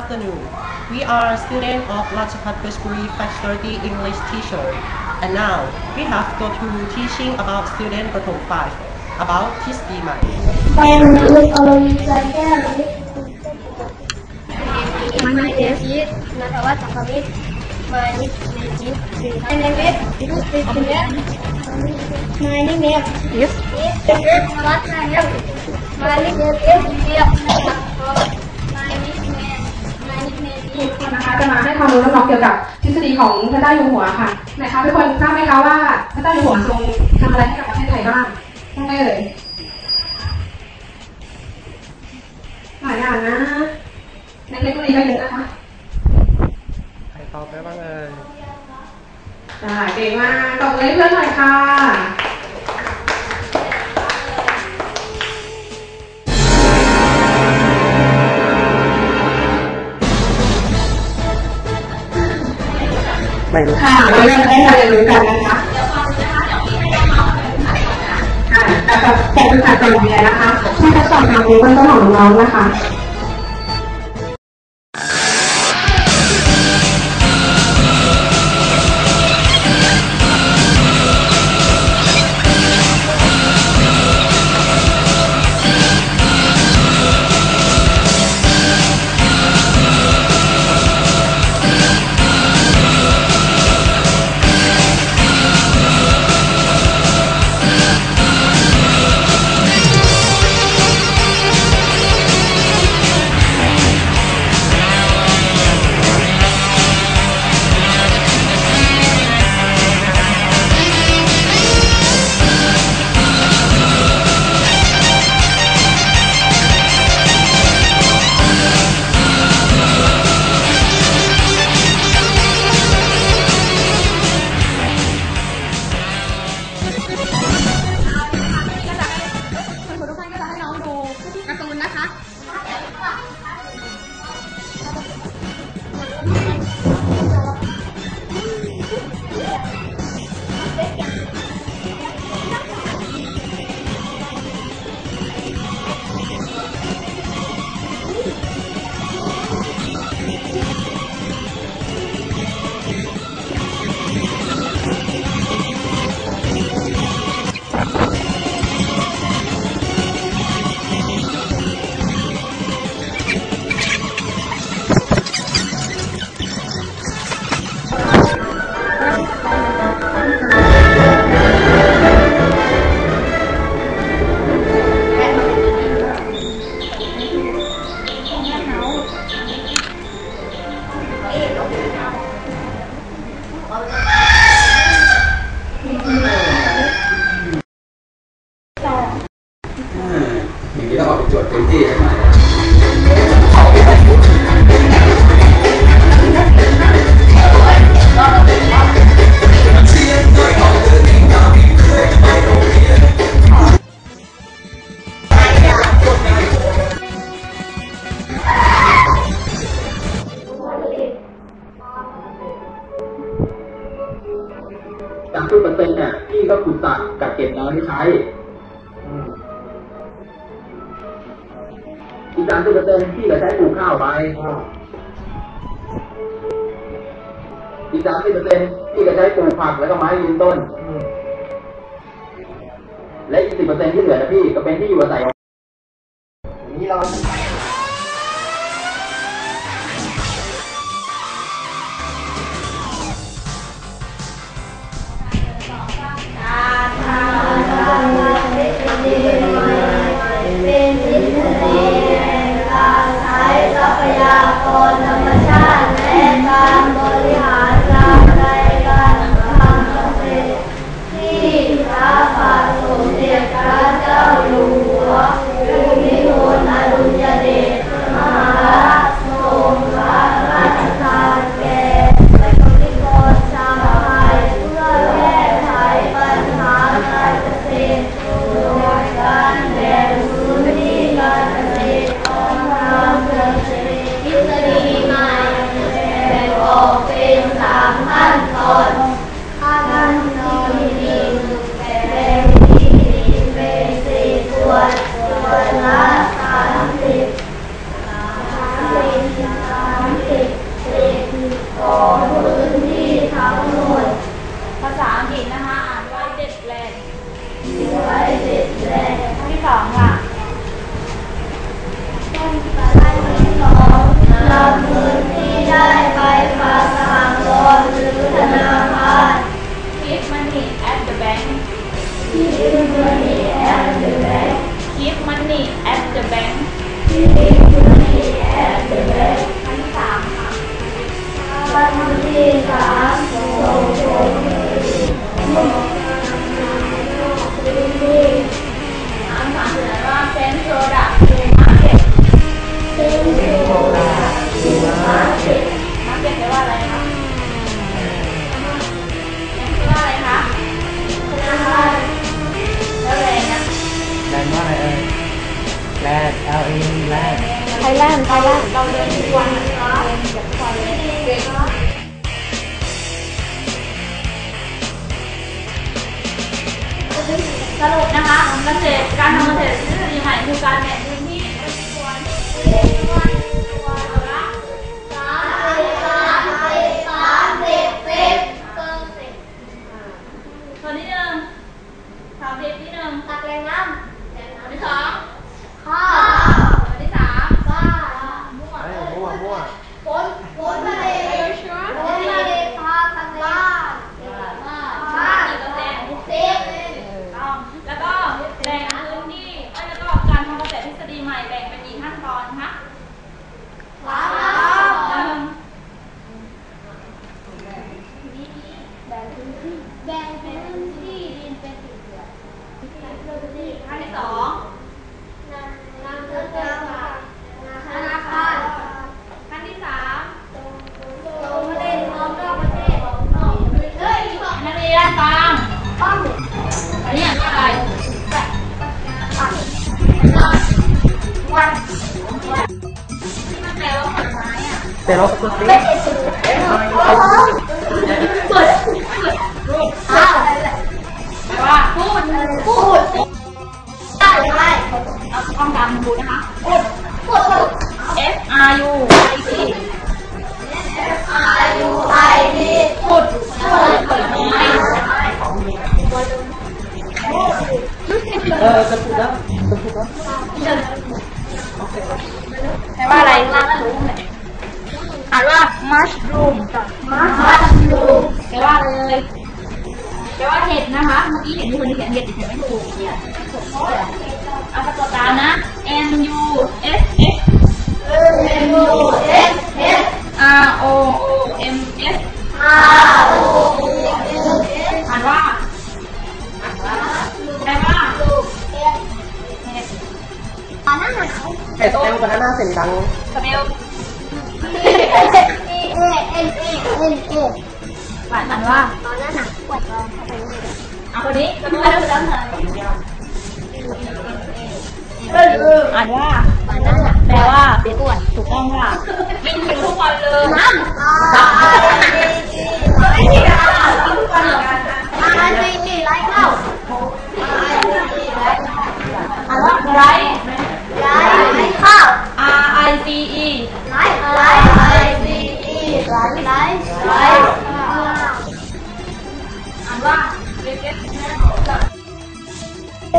afternoon. We are students of Rajabhat Bushbury Faculty English teacher. And now, we have go to teaching about student Prathom 5 about his demand. My name is Aloysia My name is Natawa Chakamit. My name is My name is My name is My nickname นะคะจะมาให้ความรู้น้องๆเกี่ยวกับทฤษฎีของพระเจ้าอยู่หัวค่ะไหนคะทุกคนทราบไหมคะว่าพระเจ้าอยู่หัวทรงทำอะไรให้กับประเทศไทยบ้างต้องได้เลยหลายอย่างนะในเล็กๆก็เยอะนะคะใครตอบได้บ้างเอ่ยได้เก่งมากตบมือให้เพื่อนหน่อยค่ะ ไม่รู้ค่ะเราจะได้มาเรียนรู้กันนะคะค่ะแต่แบบแต่เป็นการเรียนนะคะที่ทดสอบความรู้เบื้องต้นของน้องๆนะคะ อีกสามสิบเปอร์เซ็นต์พี่ก็ใช้ปลูกข้าวไปอีกสามสิบเปอร์เซ็นต์พี่ก็ใช้ปลูกผักแล้วก็ไม้ยืนต้น และอีกสิบเปอร์เซ็นต์ที่เหลือนะพี่ก็เป็นที่อยู่อาศัยของนี้เรา สรุปนะคะเกษตรการทำเกษตรที่ดีใหม่คือการแบ่ง Però seperti F R U I T F R U I T พูดเปิดไม้เออ เห็ดนะคะ เมื่อกี้เห็นมีคนเขียนเห็ดเขียนไม่ถูกเนี่ยเอาประกอตามนะ N U S S N U S S R O O M S R O O M S อ่านว่าแปลว่าเสร็จเต็วกว่านั้าเสียงดังสเปล A N A N A หวานมันว่าตอนนั้นหนักปวดท้องเข้าไป คนนี้อ่านว่าแปลว่าเปียกปวดถูกต้องค่ะบินอยู่ทุกวันเลยน้ำตาไม่ดีอะทุว่านไม่ดีไรเข้าอ่ไรไรเข้าไรไร I C ไรไร ย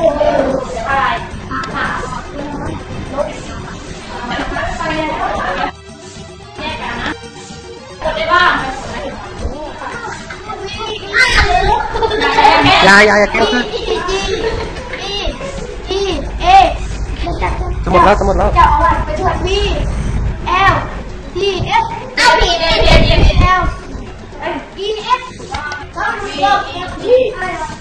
ายยายแก้วขึ้นสมุดแล้วสมุดแล้วจะเอาอะไรไปช่วยพี่ L D F เอาผิดเลยเดี๋ยวเดี๋ยว L E F ต้องมี F อะไรวะ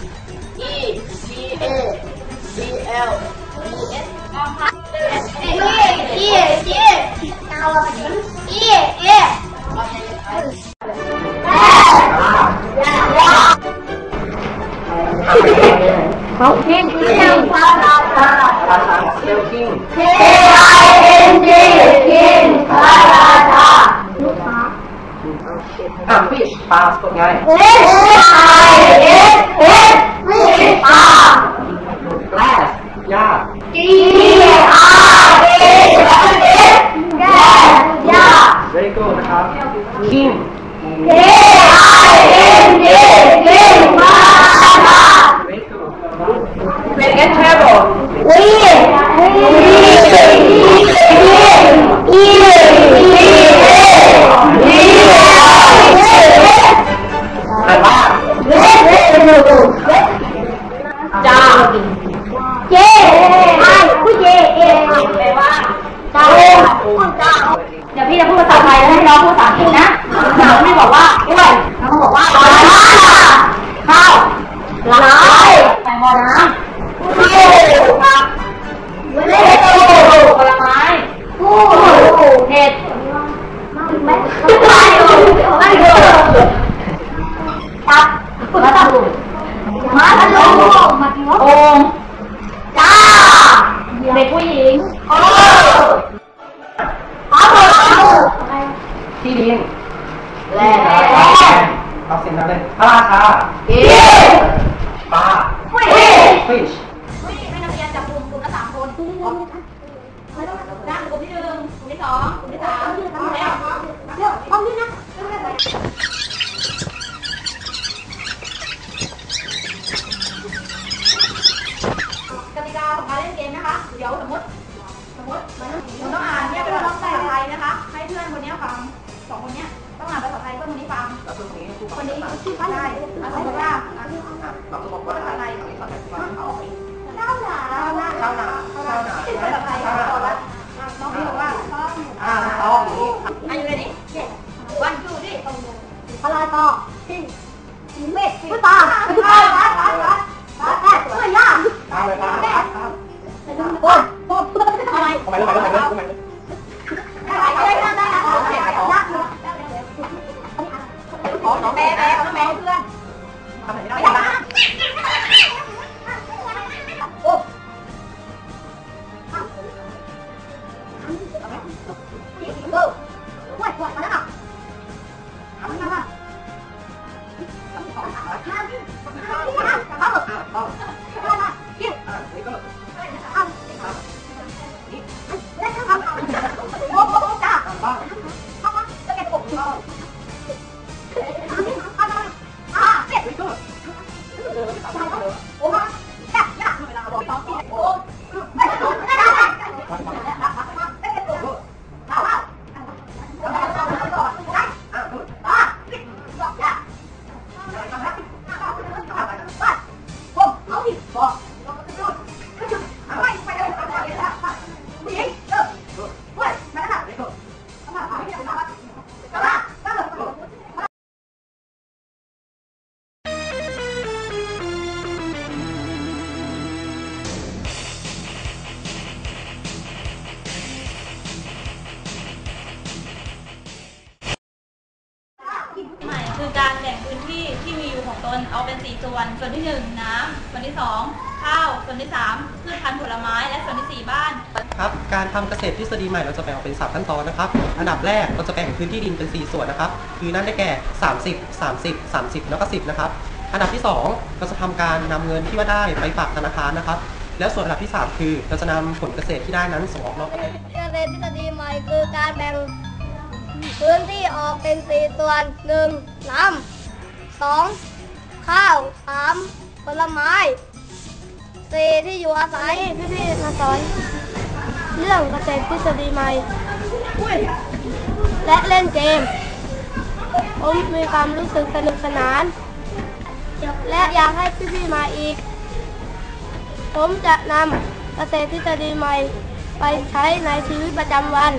อ่าต้องนี้อายุเลยดิวันจูดิอะไรต่อเม็ดพุตาพุตาวัดวัดวัดวัดแม่เมื่อยากตามเลยตาตาตาตามโอ้ยโอ้ยอะไรทำไมทำไมทำไมทำไม โอ้ไห นเอาเป็นสี่ส่วน ส่วนที่หนึ่งน้ำส่วนที่สองข้าว ส่วนที่สามพืชพันธุ์ผลไม้ และส่วนที่สี่บ้าน ครับการทำเกษตรทฤษฎีใหม่เราจะแบ่งออกเป็น 3 ขั้นตอนนะครับ อันดับแรกเราจะแบ่งพื้นที่ดินเป็น 4 ส่วนนะครับ คือนั่นได้แก่ 30 30 30 แล้วก็ 10 นะครับ อันดับที่ 2 เราจะทำการนำเงินที่ว่าได้ไปฝากธนาคารนะครับ แล้วส่วนอันดับที่ 3 คือ เราจะนำผลเกษตรที่ได้นั้นส่งออกนอกประเทศ เกษตรทฤษฎีใหม่คือการแบ่งพื้นที่ออกเป็นสี่ส่วนหนึ่งน้ำสอง ข้าวสามผลไม้สี่ที่อยู่อาศัยพี่พี่มาสอนเรื่องเกษตรทฤษฎีใหม่และเล่นเกม ผมมีความรู้สึกสนุกสนาน และอยากให้พี่ๆมาอีก ผมจะนำเกษตรทฤษฎีใหม่ ไปใช้ในชีวิตประจำวัน